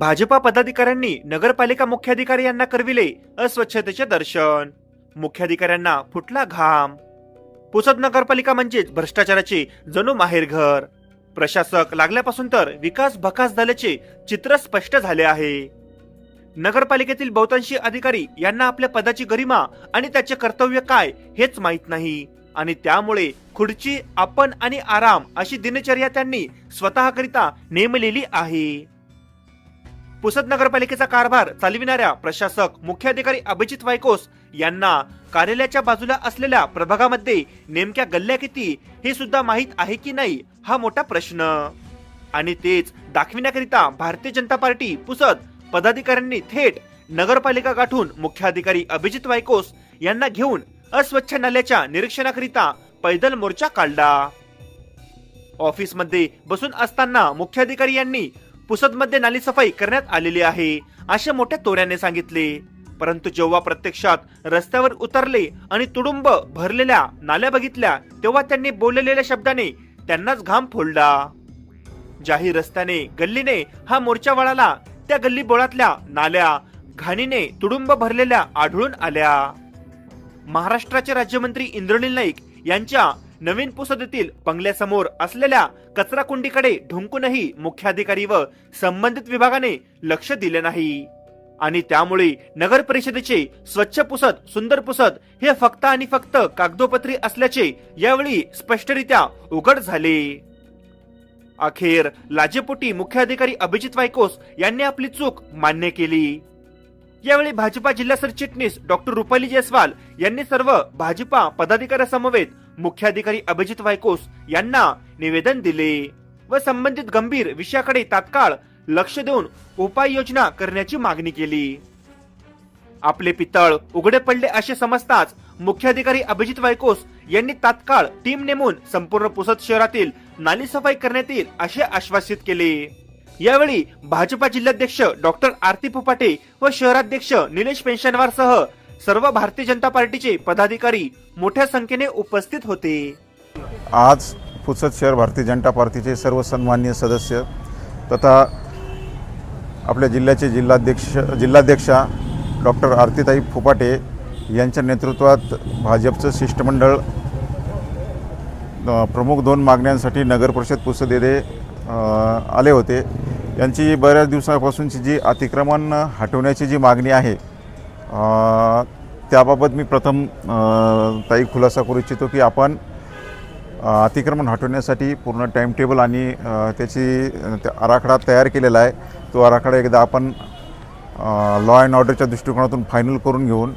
भाजपा पदाधिकाऱ्यांनी नगरपालिका मुख्याधिकारी यांना करविले अस्वच्छतेचे दर्शन. मुख्याधिकाऱ्यांना फुटला घाम. पुसद नगरपालिका म्हणजेच भ्रष्टाचाराचे जणू माहेरघर प्रशासक लागल्यापासून तर विकास भकास झाल्याचे चित्र स्पष्ट झाले आहे. नगरपालिकेतील बहुतांशी अधिकारी यांना आपल्या पदाची गरिमा आणि त्याचे कर्तव्य काय हेच माहीत नाही आणि त्यामुळे खुर्ची आपण आणि आराम अशी दिनचर्या त्यांनी स्वतःकरिता नेमलेली आहे. पुसद नगरपालिकेचा कारभार चालविणाऱ्या प्रशासक मुख्याधिकारी अभिजित वायकोस यांना कार्यालयाच्या बाजूला असलेल्या प्रभागामध्ये नेमक्या गल्ल्या किती हे सुद्धा माहीत आहे की नाही हा मोठा प्रश्न. आणि तेच दाखविण्याकरिता भारतीय जनता पार्टी पुसद पदाधिकाऱ्यांनी थेट नगरपालिका गाठून मुख्याधिकारी अभिजित वायकोस यांना घेऊन अस्वच्छ नाल्याच्या निरीक्षणाकरिता पैदल मोर्चा काढला. ऑफिसमध्ये बसून असताना मुख्याधिकारी यांनी पुसदमध्ये नाली सफाई करण्यात आलेली आहे अशा मोठ्या तोऱ्याने सांगितले. परंतु जेव्हा प्रत्यक्षात रस्त्यावर उतरले आणि तुडुंब भरलेल्या नाल्या बघितल्या तेव्हा त्यांनी बोललेल्या शब्दाने त्यांनाच घाम फोडला. जाहीर रस्त्याने गल्लीने हा मोर्चा वळाला. त्या गल्ली बोळातल्या नाल्या घाणीने तुडुंब भरलेल्या आढळून आल्या. महाराष्ट्राचे राज्यमंत्री इंद्रनील नाईक यांच्या नवीन पुसदीतील बंगल्यासमोर असलेल्या कचरा कुंडीकडे ढुंकूनही मुख्याधिकारी व संबंधित विभागाने लक्ष दिले नाही. आणि त्यामुळे नगर परिषदेचे स्वच्छ पुसत सुंदर पुसत हे फक्त आणि फक्त कागदोपत्री असल्याचे यावेळी स्पष्टरित्या उघड झाले. अखेर लाजेपोटी मुख्याधिकारी अभिजित वायकोस यांनी आपली चूक मान्य केली. यावेळी भाजपा जिल्हा सरचिटणीस डॉक्टर रुपाली जयस्वाल यांनी सर्व भाजपा पदाधिकाऱ्यासमवेत मुख्याधिकारी अभिजित वायकोस यांना निवेदन दिले व संबंधित गंभीर विषयाकडे तात्काळ लक्ष देऊन उपाययोजना करण्याची मागणी केली. आपले पितळ उघडे पडले असे समजताच मुख्याधिकारी अभिजित वायकोस यांनी तात्काळ टीम नेमून संपूर्ण पुसद शहरातील नाली सफाई करण्यात येईल असे आश्वासित केले. यावेळी भाजपा जिल्हाध्यक्ष डॉक्टर आरती फुपाटे व शहराध्यक्ष निलेश पेन्शनवार सह सर्व भारतीय जनता पार्टीचे पदाधिकारी मोठ्या संख्येने उपस्थित होते. आज पुसद शहर भारतीय जनता पार्टीचे सर्व सन्मान्य सदस्य तथा आपल्या जिल्ह्याचे जिल्हाध्यक्ष जिल्हाध्यक्षा डॉक्टर आरतीताई फुपाटे यांच्या नेतृत्वात भाजपचं शिष्टमंडळ प्रमुख दोन मागण्यांसाठी नगर परिषद पुसद येथे आले होते. यांची बऱ्याच दिवसापासूनची जी अतिक्रमण हटवण्याची जी मागणी आहे त्याबाबत मी प्रथम ताई खुलासा करू इच्छितो की आपण अतिक्रमण हटवण्यासाठी पूर्ण टाईमटेबल आणि अ, त्याची आराखडा तयार केलेला आहे. तो आराखडा एकदा आपण लॉ अँड ऑर्डरच्या दृष्टिकोनातून फायनल करून घेऊन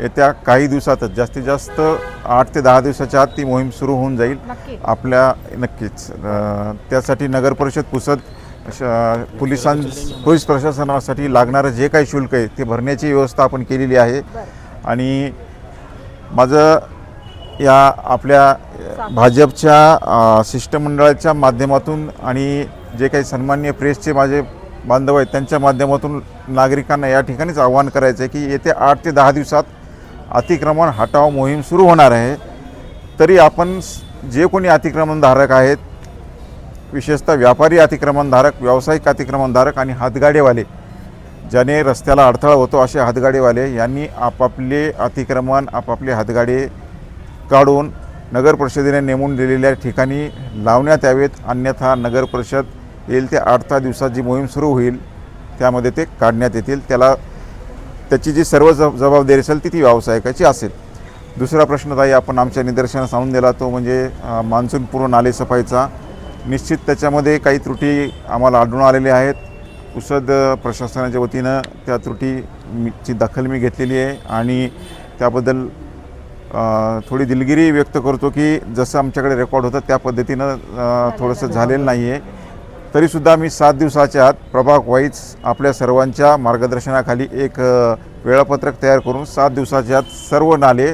येत्या काही दिवसातच जास्तीत जास्त आठ ते दहा दिवसाच्या आत ती मोहीम सुरू होऊन जाईल. आपल्या नक्कीच. त्यासाठी नगर परिषद पुसद पोलिसां पोलीस प्रशासनासाठी लागणारं जे काही शुल्क आहे ते भरण्याची व्यवस्था आपण केलेली आहे. आणि माझं या आपल्या भाजपच्या शिष्टमंडळाच्या माध्यमातून आणि जे काही सन्मान्य प्रेसचे माझे बांधव आहेत त्यांच्या माध्यमातून नागरिकांना या ठिकाणीच आवाहन करायचं आहे की येत्या आठ ते दहा दिवसात अतिक्रमण हटाव मोहीम सुरू होणार आहे. तरी आपण जे कोणी अतिक्रमणधारक आहेत विशेषतः व्यापारी अतिक्रमणधारक व्यावसायिक अतिक्रमणधारक आणि हातगाडेवाले ज्याने रस्त्याला अडथळा होतो असे हातगाडेवाले यांनी आपापले अतिक्रमण आपापले हातगाडे काढून नगर परिषदेने नेमून दिलेल्या ठिकाणी लावण्यात यावेत. अन्यथा नगर परिषद येईल ते आठ दहा दिवसात जी मोहीम सुरू होईल त्यामध्ये ते काढण्यात येतील. त्याला त्याची जी सर्व जब जबाबदारी असेल ती ती व्यावसायिकाची असेल. दुसरा प्रश्न ताई आपण आमच्या निदर्शनास आणून दिला तो म्हणजे मान्सून मान्सूनपूर्व नाले सफाईचा निश्चित त्याच्यामध्ये काही त्रुटी आम्हाला आढळून आलेल्या आहेत. पुसद प्रशासनाच्या वतीनं त्या त्रुटीची दखल मी घेतलेली आहे आणि त्याबद्दल थोडी दिलगिरी व्यक्त करतो की जसं आमच्याकडे रेकॉर्ड होतं त्या पद्धतीनं थोडंसं झालेलं नाही आहे तरीसुद्धा मी सात दिवसाच्या आत प्रभाग वाईज आपल्या सर्वांच्या मार्गदर्शनाखाली एक वेळापत्रक तयार करून सात दिवसाच्या आत सर्व नाले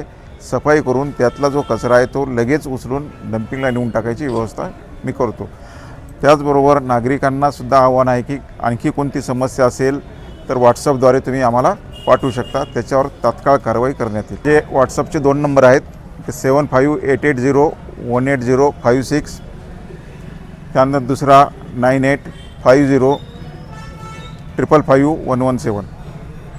सफाई करून त्यातला जो कचरा आहे तो लगेच उचलून डम्पिंगला नेऊन टाकायची व्यवस्था मी करतो. त्याचबरोबर नागरिकांना सुद्धा आव्हान आहे की आणखी कोणती समस्या असेल तर व्हॉट्सअपद्वारे तुम्ही आम्हाला पाठवू शकता. त्याच्यावर तात्काळ कारवाई करण्यात येईल. जे व्हॉट्सअपचे दोन नंबर आहेत. ते seven five eight eight zero one eight zero five six त्यानंतर दुसरा nine eight five zero triple five one one seven